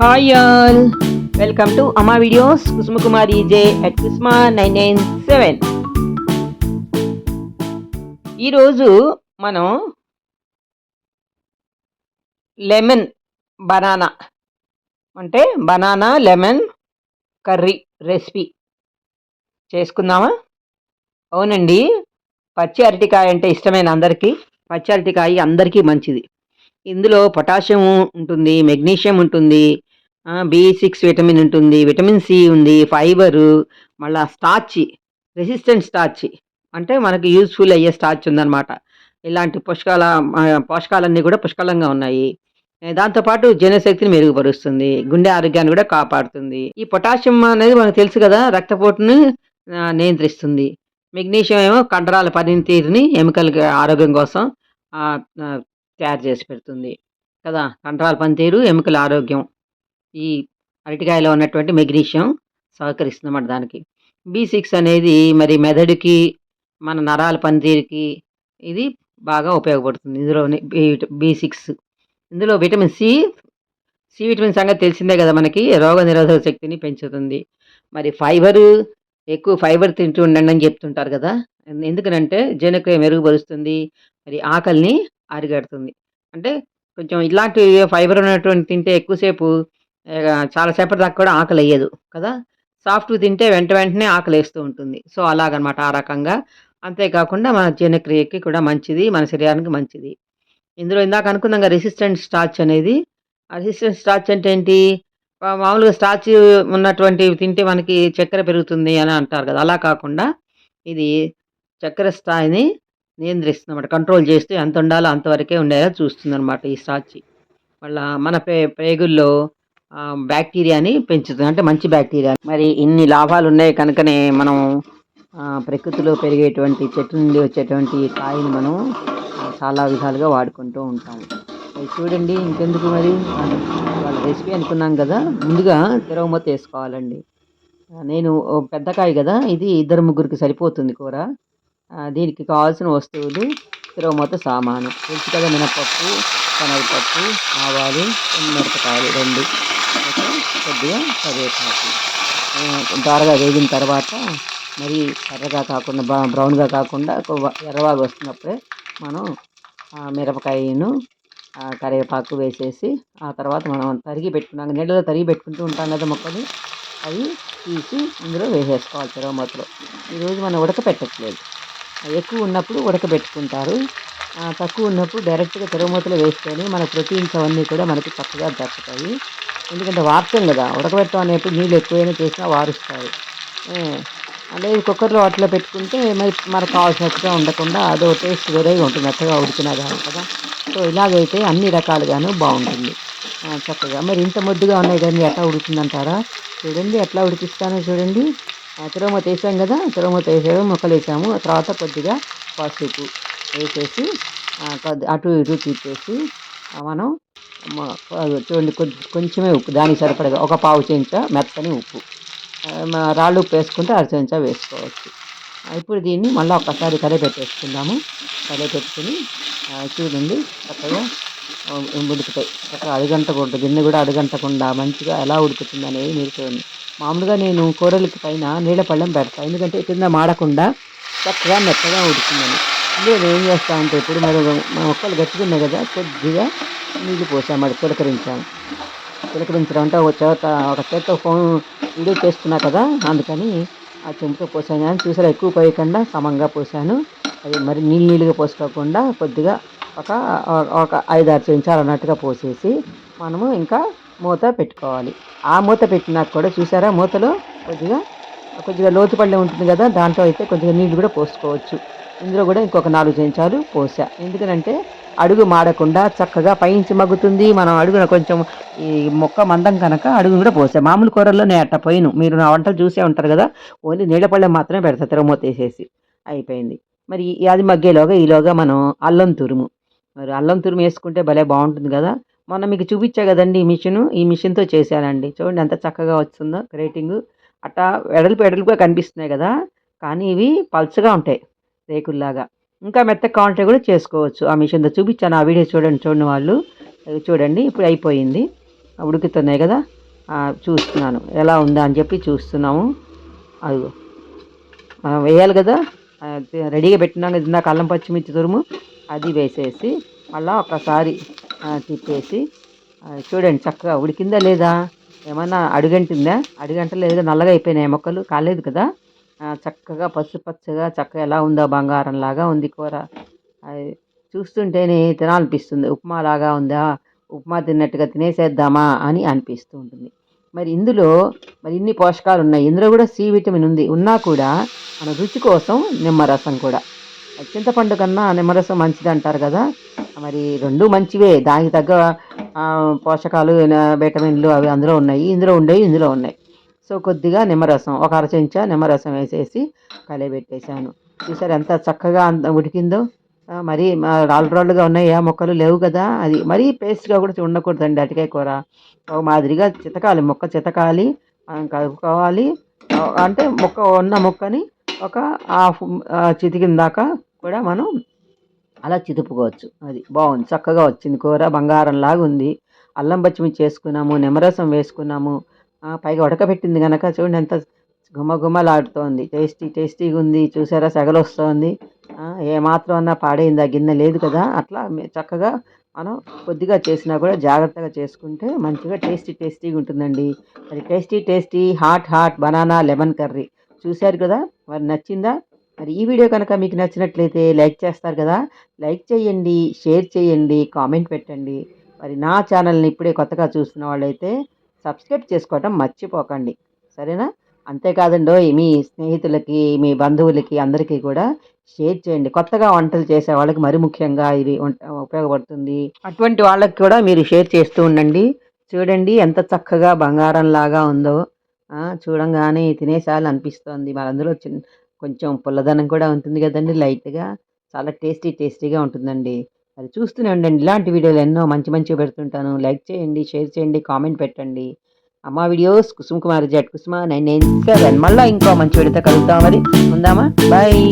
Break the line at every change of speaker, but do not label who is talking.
Hi all. Welcome to Amma videos Kusumakumari J at Kusma nine nine seven ఈరోజు మనం lemon banana అంటే banana lemon curry recipe చేసుకుందామా? అవునండి. పచ్చి అరటికాయ అంటే ఇష్టమైన అందరికీ? పచ్చి అరటికాయ అందరికీ మంచిది. ఇందులో పొటాషియం ఉంటుంది మెగ్నీషియం ఉంటుంది బి సిక్స్ విటమిన్ ఉంటుంది విటమిన్ సి ఉంది ఫైబరు మళ్ళా స్టార్చ్ రెసిస్టెంట్ స్టార్చ్. అంటే మనకి యూస్ఫుల్ అయ్యే స్టార్చ్ ఉందన్నమాట. ఇలాంటి పుష్కాల పోషకాలన్నీ కూడా పుష్కలంగా ఉన్నాయి. దాంతోపాటు జీర్ణశక్తిని మెరుగుపరుస్తుంది గుండె ఆరోగ్యాన్ని కూడా కాపాడుతుంది. ఈ పొటాషియం అనేది మనకు తెలుసు కదా రక్తపోటుని నియంత్రిస్తుంది. మెగ్నీషియం ఏమో కండరాల పనితీరుని ఎముకల ఆరోగ్యం కోసం తయారు చేసి పెడుతుంది. కదా? కండరాల పనితీరు ఎముకల ఆరోగ్యం. ఈ అరటికాయలో ఉన్నటువంటి మెగ్నీషియం సహకరిస్తుందన్నమాట దానికి. బి సిక్స్ అనేది మరి మెదడుకి మన నరాల పనితీరుకి ఇది బాగా ఉపయోగపడుతుంది. ఇందులో బి సిక్స్. ఇందులో విటమిన్ సి సి విటమిన్ సంగతి తెలిసిందే కదా మనకి. రోగ నిరోధక శక్తిని పెంచుతుంది. మరి ఫైబరు ఎక్కువ ఫైబర్ తింటూ ఉండండి అని చెప్తుంటారు కదా. ఎందుకనంటే జీర్ణక్రియ మెరుగుపరుస్తుంది. మరి ఆకలిని అరిగడుతుంది. అంటే కొంచెం ఇలాంటి ఫైబర్ ఉన్నటువంటి తింటే ఎక్కువసేపు చాలాసేపటి దాకా కూడా ఆకలి వేయదు కదా. సాఫ్ట్ తింటే వెంట వెంటనే ఆకలి వేస్తూ ఉంటుంది. సో అలాగనమాట ఆ రకంగా. అంతేకాకుండా మన జీర్ణక్రియకి కూడా మంచిది మన శరీరానికి మంచిది. ఇందులో ఇందాక అనుకున్నాం రెసిస్టెంట్ స్టార్చ్ అనేది. రెసిస్టెంట్ స్టార్చ్ అంటే ఏంటి? మామూలుగా స్టార్చ్ ఉన్నటువంటి తింటే మనకి చక్కెర పెరుగుతుంది అని అంటారు కదా. అలా కాకుండా ఇది చక్కెర స్థాయిని నియంత్రిస్తుంది అనమాట కంట్రోల్ చేస్తూ ఎంత ఉండాలో అంతవరకే ఉండేలా చూస్తుంది అనమాట ఈ స్టార్చ్ మళ్ళా మన పే ప్రేగుల్లో బ్యాక్టీరియాని పెంచుతుంది. అంటే మంచి బ్యాక్టీరియా. మరి ఇన్ని లాభాలు ఉన్నాయి కనుకనే మనం ప్రకృతిలో పెరిగేటువంటి చెట్టు నుండి వచ్చేటువంటి కాయని మనం చాలా విధాలుగా వాడుకుంటూ ఉంటాము చూడండి ఇంకెందుకు మరి? వాళ్ళ రెసిపీ అనుకున్నాం కదా. ముందుగా తిరగమూత వేసుకోవాలండి. నేను ఓ పెద్ద కాయ కదా. ఇది ఇద్దరు ముగ్గురికి సరిపోతుంది కూర. దీనికి కావాల్సిన వస్తువులు తిరగమూత సామాను. తెలుసు కదా మినపప్పు శనగపప్పు ఆవాలు మిరపకాయలు రెండు. కొద్దిగా కరివేపాకు. దారగా వేగిన తర్వాత మరి ఎర్రగా కాకుండా బ్రౌన్గా కాకుండా ఒక ఎర్రవాగు వస్తున్నప్పుడే మనం మిరపకాయను కరివేపాకు వేసేసి ఆ తర్వాత మనం తరిగి పెట్టుకున్నాం. నీళ్ళలో తరిగి పెట్టుకుంటూ ఉంటాం కదా మొక్కలు. అవి తీసి ఇందులో వేసేసుకోవాలి తిరగమూతలో ఈరోజు మనం ఉడకపెట్టట్లేదు. ఎక్కువ ఉన్నప్పుడు ఉడకబెట్టుకుంటారు. తక్కువ ఉన్నప్పుడు డైరెక్ట్గా తిరగమూతలో వేస్తేనే మన ప్రోటీన్స్ అవన్నీ కూడా మనకి చక్కగా దక్కుతాయి. ఎందుకంటే వాడతాం కదా ఉడకబెట్టడం అనేప్పుడు నీళ్ళు ఎక్కువైనా చేసినా వారుస్తారు. ఏ, కుక్కర్లో వాటిలో పెట్టుకుంటే మరి మనకు కావాల్సినట్టుగా ఉండకుండా అదో టేస్ట్ వేరేగా ఉంటుంది మెత్తగా ఉడికినా కానీ కదా. సో ఇలాగైతే అన్ని రకాలుగాను బాగుంటుంది. చక్కగా. మరి ఇంత ముద్దుగా ఉన్నాయి కానీ ఎట్లా ఉడుకుతుందంటారా? చూడండి ఎట్లా ఉడికిస్తానో చూడండి. తిరుమత వేసాం కదా తిరుమత వేసాము మొక్కలు వేసాము. తర్వాత కొద్దిగా పసుపు వేసేసి కొద్ది అటు ఇటు తిప్పేసి మనం చూడండి కొద్ది కొంచెమే ఉప్పు దానికి సరిపడగా ఒక పావు చెంచా మెత్తని ఉప్పు. రాళ్ళు ఉప్పు వేసుకుంటే అర చెంచా వేసుకోవచ్చు. ఇప్పుడు దీన్ని మళ్ళీ ఒకసారి కలే పెట్టేసుకుందాము. కలే పెట్టుకుని చూడండి చక్కగా ఉడుకుతాయి. చక్కగా అడుగంటకుండా గిన్నె కూడా అడుగంటకుండా మంచిగా ఎలా ఉడుకుతుంది అనేది మీరు చూడండి. మామూలుగా నేను కూరలకి పైన నీళ్ళ పళ్ళెం పెడతాను ఎందుకంటే కింద మాడకుండా చక్కగా మెత్తగా ఉడుతుందని నేను ఏం చేస్తామంటే ఇప్పుడు మరి మొక్కలు గట్టుకున్నాయి కదా కొద్దిగా నీళ్ళు పోసాం మరి పులకరించాము పులకరించడం అంటే ఒక చేత ఒక చేత ఫోన్ వీడియో చేస్తున్నా కదా అందుకని ఆ చెంపుతో పోసాను. కానీ చూసారా ఎక్కువ పోయకుండా సమంగా పోసాను. అది మరి నీళ్ళు నీళ్ళుగా పోసుకోకుండా కొద్దిగా ఒక ఒక ఐదు ఆరు చెంచాలు అన్నట్టుగా పోసేసి మనము ఇంకా మూత పెట్టుకోవాలి. ఆ మూత పెట్టినాక కూడా చూసారా మూతలో కొద్దిగా కొద్దిగా లోతు పళ్ళే ఉంటుంది కదా దాంట్లో అయితే కొద్దిగా నీళ్ళు కూడా పోసుకోవచ్చు. ఇందులో కూడా ఇంకొక నాలుగు చెంచాలు పోసా. ఎందుకంటే అడుగు మాడకుండా చక్కగా పైంచి మగ్గుతుంది. మనం అడుగున కొంచెం ఈ మొక్క మందం కనుక అడుగు కూడా పోసా. మామూలు కూరల్లో నేను అట్ట పోయిను. మీరు నా వంటలు చూసే ఉంటారు కదా ఓన్లీ నీళ్ళపళ్ళెం మాత్రమే పెడతా. తిరగమూత వేసేసి అయిపోయింది. మరి ఈ- అది మగ్గేలోగా ఈలోగా మనం అల్లం తురుము. మరి అల్లం తురుము వేసుకుంటే భలే బాగుంటుంది కదా. మొన్న మీకు చూపించా కదండి ఈ మిషన్. ఈ మిషన్తో చేశానండి. చూడండి ఎంత చక్కగా వస్తుందో గ్రేటింగ్. అట్టా వెడల్పు ఎడల్పుగా కనిపిస్తున్నాయి కదా. కానీ ఇవి పల్చగా ఉంటాయి రేకుల్లాగా. ఇంకా మెత్త కాంట్రాక్ట్ కూడా చేసుకోవచ్చు. ఆ మిషన్తో చూపించాను. ఆ వీడియో చూడండి చూడండి వాళ్ళు. అది చూడండి ఇప్పుడు అయిపోయింది. ఉడుకుతున్నాయి కదా. చూస్తున్నాను. ఎలా ఉందా అని చెప్పి చూస్తున్నాము. అదిగో. మనం వేయాలి కదా. రెడీగా పెట్టినాం కదా ఇందాక అల్లం పచ్చిమిర్చి తురుము. అది వేసేసి మళ్ళీ ఒకసారి తిప్పేసి చూడండి చక్కగా ఉడికిందా లేదా? ఏమన్నా అడుగంటిందా? అడుగంట లేదా నల్లగా అయిపోయినాయి మొక్కలు కాలేదు కదా? చక్కగా పసుపు పచ్చగా చక్కగా ఎలా ఉందో బంగారం లాగా ఉంది కూర. అది చూస్తుంటేనే తినాలనిపిస్తుంది. ఉప్మా లాగా ఉందా? ఉప్మా తిన్నట్టుగా తినేసేద్దామా అని అనిపిస్తూ ఉంటుంది. మరి ఇందులో మరి ఇన్ని పోషకాలు ఉన్నాయి. ఇందులో కూడా సి విటమిన్ ఉంది. ఉన్నా కూడా మన రుచి కోసం నిమ్మరసం కూడా. చింతపండు కన్నా నిమ్మరసం మంచిది అంటారు కదా? మరి రెండు మంచివే. దానికి తగ్గ పోషకాలు విటమిన్లు అవి అందులో ఉన్నాయి ఇందులో ఉండేవి ఇందులో ఉన్నాయి. సో కొద్దిగా నిమ్మరసం ఒక అర చెంచా నిమ్మరసం వేసేసి కలయబెట్టేశాను. చూసారు ఎంత చక్కగా అంత ఉడికిందో? మరి రాళ్ళు రాళ్ళుగా ఉన్నాయి ఆ మొక్కలు లేవు కదా అది. మరీ పేస్ట్గా కూడా ఉండకూడదండి అటికాయ కూర. ఒక మాదిరిగా చితకాలి మొక్క చితకాలి మనం కలుపుకోవాలి. అంటే మొక్క ఉన్న మొక్కని ఒక హాఫ్ చితికిన దాకా కూడా మనం అలా చిదుపుకోవచ్చు. అది బాగుంది. చక్కగా వచ్చింది కూర. బంగారం లాగా ఉంది. అల్లం పచ్చిమిర్చి వేసుకున్నాము నిమ్మరసం వేసుకున్నాము. పైగా ఉడకబెట్టింది కనుక చూడండి ఎంత గుమగుమలాడుతోంది టేస్టీ టేస్టీగా ఉంది. చూసారా? సెగలు వస్తోంది ఏమాత్రం అన్నా పాడైంది? ఆ గిన్నె లేదు కదా. అట్లా చక్కగా మనం కొద్దిగా చేసినా కూడా జాగ్రత్తగా చేసుకుంటే మంచిగా టేస్టీ టేస్టీగా ఉంటుందండి. మరి tasty tasty hot hot banana lemon curry. చూశారు కదా? మరి నచ్చిందా? మరి ఈ వీడియో కనుక మీకు నచ్చినట్లయితే లైక్ చేస్తారు కదా లైక్ చేయండి షేర్ చేయండి కామెంట్ పెట్టండి. మరి నా ఛానల్ని ఇప్పుడే కొత్తగా చూస్తున్న వాళ్ళైతే సబ్స్క్రైబ్ చేసుకోవటం మర్చిపోకండి. సరేనా? అంతేకాదండో మీ స్నేహితులకి మీ బంధువులకి అందరికీ కూడా షేర్ చేయండి. కొత్తగా వంటలు చేసే వాళ్ళకి మరి ముఖ్యంగా ఇది ఉపయోగపడుతుంది. అటువంటి వాళ్ళకి కూడా మీరు షేర్ చేస్తూ ఉండండి. చూడండి ఎంత చక్కగా బంగారం లాగా ఉందో చూడంగానే తినేసాలు అనిపిస్తుంది మరి అందులో చిన్న కొంచెం పుల్లదనం కూడా ఉంటుంది కదండి లైట్గా. చాలా టేస్టీ టేస్టీగా ఉంటుందండి. అది చూస్తూనే ఉండండి. ఇలాంటి వీడియోలు ఎన్నో మంచి మంచిగా పెడుతుంటాను. లైక్ చేయండి షేర్ చేయండి కామెంట్ పెట్టండి. అమ్మ వీడియోస్ కుసుమ్ కుమార్ జట్ కుసుమ నైన్ నైన్ సెవెన్. మళ్ళీ ఇంకో మంచి వీడియోతో కలుగుతాం మరి. ఉందామా? బాయ్.